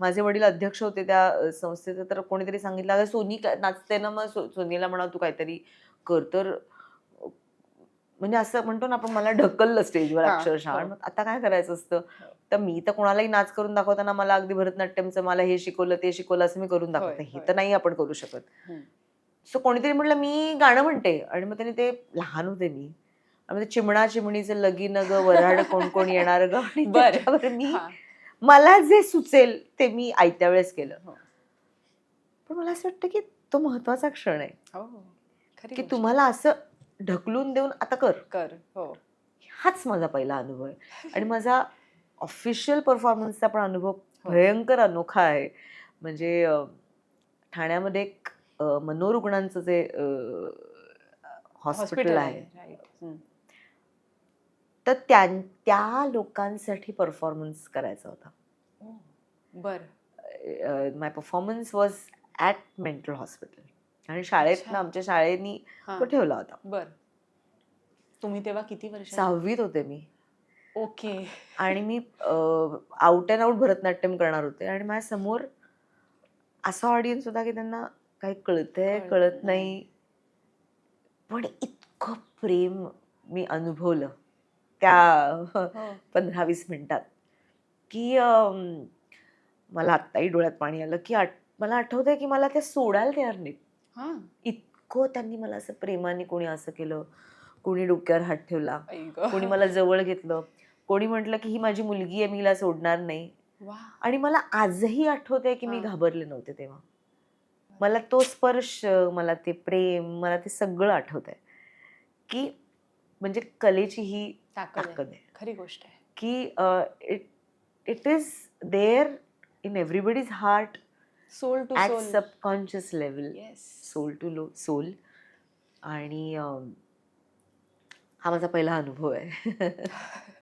माझे वडील अध्यक्ष होते त्या संस्थेचे तर कोणीतरी सांगितलं अगं सोनी नाचते ना मग सोनीला म्हणा तू काहीतरी कर. तर म्हणजे असं म्हणतो ना आपण मला ढकललं स्टेजवर हा, अक्षरशः. हो. आता काय करायचं असतं? तर मी तर कोणालाही नाच करून दाखवताना मला अगदी भरतनाट्यमचं मला हे शिकवलं ते शिकवलं असं मी करून दाखवते. हे. तर नाही आपण करू शकत. सो कोणीतरी म्हटलं मी गाणं म्हणते. आणि मग त्याने ते लहान होते मी. आणि चिमणा चिमणीचं लगीन ग वऱ्हाड कोण कोण येणार ग आणि मी हा. मला जे सुचेल ते मी आयत्या वेळेस केलं हो. पण मला असं वाटतं की तो महत्त्वाचा क्षण आहे हो. खरी की. तुम्हाला असं ढकलून देऊन आता कर कर हो हाच माझा पहिला अनुभव आहे आणि माझा ऑफिशियल परफॉर्मन्सचा पण अनुभव भयंकर अनोखा आहे म्हणजे ठाण्यामध्ये एक मनोरुग्णांचं जे हॉस्पिटल आहे. तर त्या त्या लोकांसाठी परफॉर्मन्स करायचा होता. बर. My performance was at mental hospital आणि शाळेत. ना आमच्या शाळेनी. तो ठेवला होता. बर. तुम्ही तेव्हा किती वर्ष सहावीत होते मी. ओके. आणि मी आउट अँड आउट भरतनाट्यम करणार होते. आणि माझ्यासमोर असा ऑडियन्स होता की त्यांना काही कळतंय. कळत. नाही. पण इतकं प्रेम मी अनुभवलं. त्या हो. पंधरा वीस मिनिटात की मला आत्ताही डोळ्यात पाणी आलं की आठ मला आठवतंय की मला ते सोडायला तयार नाहीत हा इतकं त्यांनी मला असं प्रेमाने कोणी असं केलं कोणी डोक्यावर हात ठेवला. कोणी मला जवळ घेतलं कोणी म्हटलं की ही माझी मुलगी आहे मी हिला सोडणार नाही आणि मला आजही आठवतंय की मी. घाबरले नव्हते तेव्हा मला तो स्पर्श मला ते प्रेम मला ते सगळं आठवत आहे की म्हणजे कलेची ही ताकद आहे. खरी गोष्ट आहे. की it it is there in everybody's heart soul too at subconscious level yes soul to low soul आणि हा माझा पहिला अनुभव आहे.